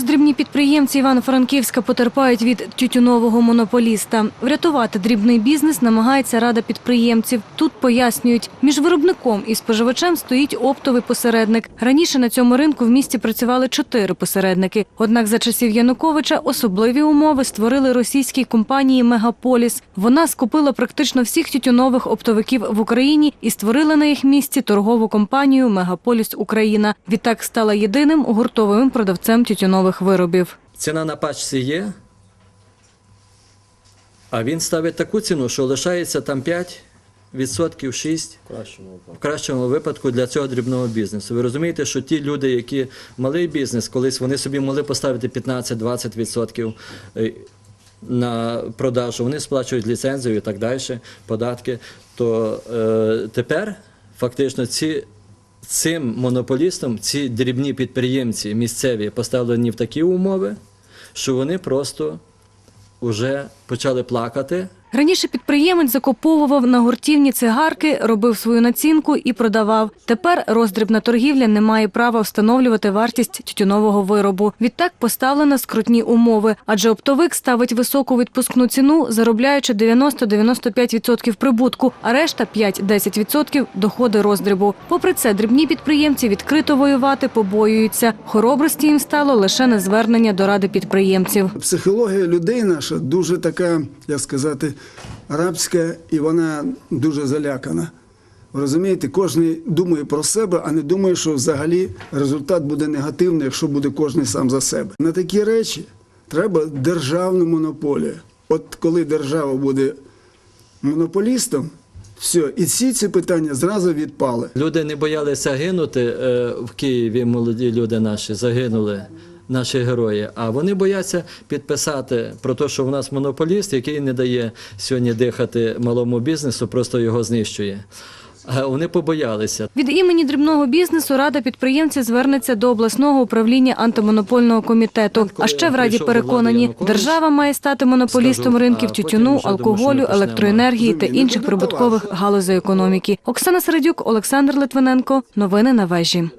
Роздрібні підприємці Івано-Франківська потерпають від тютюнового монополіста. Врятувати дрібний бізнес намагається рада підприємців. Тут пояснюють, між виробником і споживачем стоїть оптовий посередник. Раніше на цьому ринку в місті працювали чотири посередники. Однак за часів Януковича особливі умови створили російській компанії Мегаполіс. Вона скупила практично всіх тютюнових оптовиків в Україні і створила на їх місці торгову компанію Мегаполіс Україна. Відтак стала єдиним гуртовим продавцем тютюнових виробів. Ціна на пачці є, а він ставить таку ціну, що лишається там 5 відсотків 6 в кращому випадку для цього дрібного бізнесу. Ви розумієте, що ті люди, які малий бізнес, колись вони собі могли поставити 15-20 відсотків е, на продажу, вони сплачують ліцензію і так далі, податки. То е, тепер фактично ці цим монополістам ці дрібні підприємці місцеві поставлені в такі умови, що вони просто вже почали плакати. Раніше підприємець закуповував на гуртівні цигарки, робив свою націнку і продавав. Тепер роздрібна торгівля не має права встановлювати вартість тютюнового виробу. Відтак поставлено скрутні умови, адже оптовик ставить високу відпускну ціну, заробляючи 90-95% прибутку, а решта 5-10% – доходи роздрібу. Попри це, дрібні підприємці відкрито воювати побоюються. Хоробрості їм стало лише на звернення до ради підприємців. Психологія людей наша дуже така, як сказати, арабська, і вона дуже залякана. Розумієте, кожен думає про себе, а не думає, що взагалі результат буде негативний, якщо буде кожен сам за себе. На такі речі треба державну монополію. От коли держава буде монополістом, все, і всі ці питання зразу відпали. Люди не боялися гинути е, в Києві, молоді люди наші загинули. Наші герої, а вони бояться підписати про те, що в нас монополіст, який не дає сьогодні дихати малому бізнесу, просто його знищує. Вони побоялися. Від імені дрібного бізнесу рада підприємців звернеться до обласного управління антимонопольного комітету. А ще в раді переконані, держава має стати монополістом ринків тютюну, алкоголю, електроенергії та інших прибуткових галузей економіки. Оксана Середюк, Олександр Литвиненко. Новини на вежі.